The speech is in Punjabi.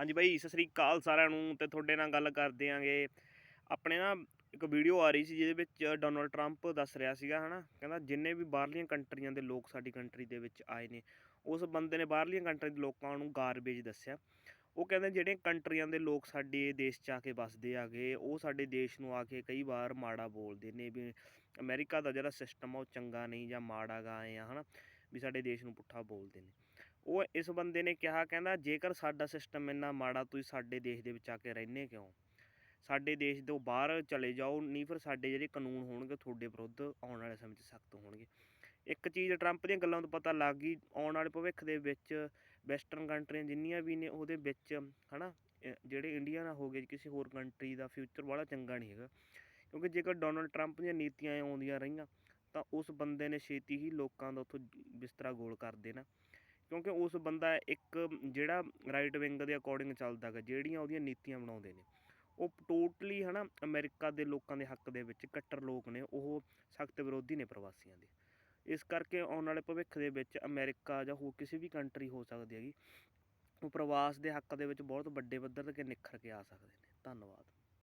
ਹਾਂਜੀ ਬਾਈ, ਸਤਿ ਸ੍ਰੀ ਅਕਾਲ ਸਾਰਿਆਂ ਨੂੰ ਤੇ ਤੁਹਾਡੇ ਨਾਲ ਗੱਲ ਕਰਦੇ ਆਂਗੇ। ਆਪਣੇ ਨਾ ਇੱਕ ਵੀਡੀਓ ਆ ਰਹੀ ਸੀ ਜਿਹਦੇ ਵਿੱਚ ਡੋਨਲਡ ਟਰੰਪ ਦੱਸ ਰਿਹਾ ਸੀਗਾ, ਹਨਾ? ਕਹਿੰਦਾ ਜਿੰਨੇ ਵੀ ਬਾਹਰਲੀਆਂ ਕੰਟਰੀਆਂ ਦੇ ਲੋਕ ਸਾਡੀ ਕੰਟਰੀ ਦੇ ਵਿੱਚ ਆਏ ਨੇ, ਉਸ ਬੰਦੇ ਨੇ ਬਾਹਰਲੀਆਂ ਕੰਟਰੀ ਦੇ ਲੋਕਾਂ ਨੂੰ ਗਾਰਬੇਜ ਦੱਸਿਆ। ਉਹ ਕਹਿੰਦੇ ਜਿਹੜੇ ਕੰਟਰੀਆਂ ਦੇ ਲੋਕ ਸਾਡੇ ਦੇਸ਼ 'ਚ ਆ ਕੇ ਵੱਸਦੇ ਆਗੇ, ਉਹ ਸਾਡੇ ਦੇਸ਼ ਨੂੰ ਆ ਕੇ ਕਈ ਵਾਰ ਮਾੜਾ ਬੋਲਦੇ ਨੇ ਵੀ ਅਮਰੀਕਾ ਦਾ ਜਿਹੜਾ ਸਿਸਟਮ ਆ, ਉਹ ਚੰਗਾ ਨਹੀਂ ਜਾਂ ਮਾੜਾ ਗਾ ਆਏ ਆ, ਹਨਾ? ਵੀ ਸਾਡੇ ਦੇਸ਼ ਨੂੰ ਪੁੱਠਾ ਬੋਲਦੇ ਨੇ। ਉਹ ਇਸ ਬੰਦੇ ਨੇ ਕਿਹਾ, ਕਹਿੰਦਾ, ਜੇਕਰ ਸਾਡਾ ਸਿਸਟਮ ਇੰਨਾ ਮਾੜਾ, ਤੁਸੀਂ ਸਾਡੇ ਦੇਸ਼ ਦੇ ਵਿੱਚ ਆ ਕੇ ਰਹਿੰਦੇ ਕਿਉਂ? ਸਾਡੇ ਦੇਸ਼ ਤੋਂ ਬਾਹਰ ਚਲੇ ਜਾਓ, ਨਹੀਂ ਫਿਰ ਸਾਡੇ ਜਿਹੜੇ ਕਾਨੂੰਨ ਹੋਣਗੇ, ਤੁਹਾਡੇ ਵਿਰੁੱਧ ਆਉਣ ਵਾਲੇ ਸਮੇਂ 'ਚ ਸਖਤ ਹੋਣਗੇ। ਇੱਕ ਚੀਜ਼ ਟਰੰਪ ਦੀਆਂ ਗੱਲਾਂ ਤੋਂ ਪਤਾ ਲੱਗ ਗਈ, ਆਉਣ ਵਾਲੇ ਭਵਿੱਖ ਦੇ ਵਿੱਚ ਵੈਸਟਰਨ ਕੰਟਰੀਆਂ ਜਿੰਨੀਆਂ ਵੀ ਨੇ, ਉਹਦੇ ਵਿੱਚ, ਹਨਾ, ਅਹ ਜਿਹੜੇ ਇੰਡੀਆ ਨਾਲ ਹੋ ਗਏ, ਕਿਸੇ ਹੋਰ ਕੰਟਰੀ ਦਾ ਫਿਊਚਰ ਵਾਲਾ ਚੰਗਾ ਨਹੀਂ ਹੈਗਾ। ਕਿਉਂਕਿ ਜੇਕਰ ਡੋਨਲਡ ਟਰੰਪ ਦੀਆਂ ਨੀਤੀਆਂ ਆਉਂਦੀਆਂ ਰਹੀਆਂ, ਤਾਂ ਉਸ ਬੰਦੇ ਨੇ ਛੇਤੀ ਹੀ ਲੋਕਾਂ ਦਾ ਉੱਥੋਂ ਬਿਸਤਰਾ ਗੋਲ ਕਰ ਦੇਣਾ। ਕਿਉਂਕਿ ਉਸ ਬੰਦਾ ਇੱਕ ਜਿਹੜਾ ਰਾਈਟ ਵਿੰਗ ਦੇ ਅਕੋਰਡਿੰਗ ਚੱਲਦਾ ਗਾ, ਜਿਹੜੀਆਂ ਉਹਦੀਆਂ ਨੀਤੀਆਂ ਬਣਾਉਂਦੇ ਨੇ। ਉਹ ਟੋਟਲੀ ਹਨਾ ਅਮਰੀਕਾ ਦੇ ਲੋਕਾਂ ਦੇ ਹੱਕ ਦੇ ਵਿੱਚ ਕੱਟਰ ਲੋਕ ਨੇ, ਉਹ ਸਖਤ ਵਿਰੋਧੀ ਨੇ ਪ੍ਰਵਾਸੀਆਂ ਦੇ। ਇਸ ਕਰਕੇ ਆਉਣ ਵਾਲੇ ਭਵਿੱਖ ਦੇ ਵਿੱਚ ਅਮਰੀਕਾ ਜਾਂ ਹੋਰ ਕਿਸੇ ਵੀ ਕੰਟਰੀ ਹੋ ਸਕਦੀ ਹੈਗੀ, ਉਹ ਪ੍ਰਵਾਸ ਦੇ ਹੱਕ ਦੇ ਵਿੱਚ ਬਹੁਤ ਵੱਡੇ ਪੱਧਰ ਤੇ ਨਿਖਰ ਕੇ ਆ ਸਕਦੇ ਨੇ। ਧੰਨਵਾਦ।